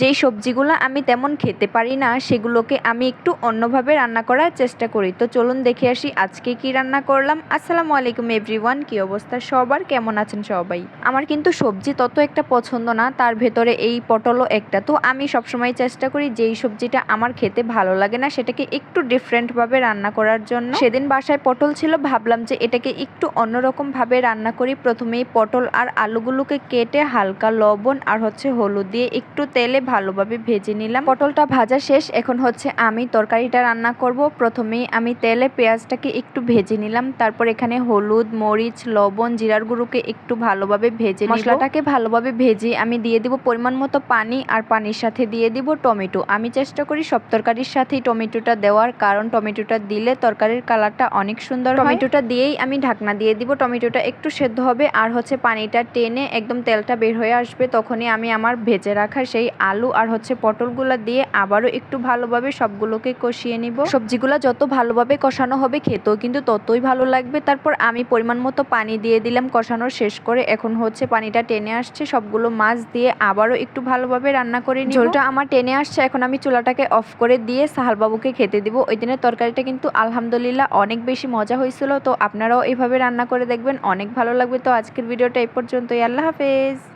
যেই সবজিগুলো আমি তেমন খেতে পারি না, সেগুলোকে আমি একটু অন্যভাবে রান্না করার চেষ্টা করি। তো চলুন দেখে আসি আজকে কি রান্না করলাম। আসসালামু আলাইকুম এভরিওয়ান, কি অবস্থা সবার? কেমন আছেন সবাই? আমার কিন্তু সবজি তত একটা পছন্দ না, তার ভেতরে এই পটলও একটা। তো আমি সবসময় চেষ্টা করি যেই সবজিটা আমার খেতে ভালো লাগে না, সেটাকে একটু ডিফারেন্টভাবে রান্না করার জন্য। সেদিন বাসায় পটল ছিল, ভাবলাম যে এটাকে একটু অন্যরকম ভাবে রান্না করি। প্রথমেই পটল আর আলুগুলোকে কেটে হালকা লবণ আর হচ্ছে হলুদ দিয়ে একটু তেলে ভালোভাবে ভেজে নিলাম। পটলটা ভাজা শেষ, এখন হচ্ছে আমি তরকারিটা রান্না করব। প্রথমেই আমি তেলে পেঁয়াজটাকে একটু ভেজে নিলাম। তারপর এখানে হলুদ, মরিচ, লবণ, জিরার গুঁড়োকে একটু ভালোভাবে ভেজে। মশলাটাকে ভালোভাবে ভেজে আমি দিয়ে দিব পরিমাণ মতো পানি আর পানির সাথে দিয়ে দিব টমেটো। আমি চেষ্টা করি সব তরকারির সাথেই টমেটোটা দেওয়ার, কারণ টমেটোটা দিলে তরকারির কালারটা অনেক সুন্দর টমেটোটা দিয়েই আমি ঢাকনা দিয়ে দিব, টমেটোটা একটু সেদ্ধ হবে। আর হচ্ছে পানিটা টেনে একদম তেলটা বের হয়ে আসবে, তখনই আমি আমার ভেজে রাখা সেই আলু আর হচ্ছে পটলগুলো দিয়ে আবারও একটু ভালোভাবে সবগুলোকে কষিয়ে নিব। সবজিগুলো যত ভালোভাবে কষানো হবে খেতেও কিন্তু ততই ভালো লাগবে। তারপর আমি পরিমাণ মতো পানি দিয়ে দিলাম কষানো শেষ করে। এখন হচ্ছে পানিটা টেনে আসছে। সবগুলো মাছ দিয়ে আবারও একটু ভালোভাবে রান্না করে নিব। ঝোলটা আমার টেনে আসছে। এখন আমি চুলাটাকে অফ করে দিয়ে সাহাল বাবুকে খেতে দিব। ওই দিনের তরকারিটা কিন্তু আলহামদুলিল্লাহ অনেক বেশি মজা হয়েছিল। তো আপনারাও এইভাবে রান্না করে দেখবেন। অনেক ভালো লাগবে। তো আজকের ভিডিওটা এই পর্যন্তই। আল্লাহ হাফেজ।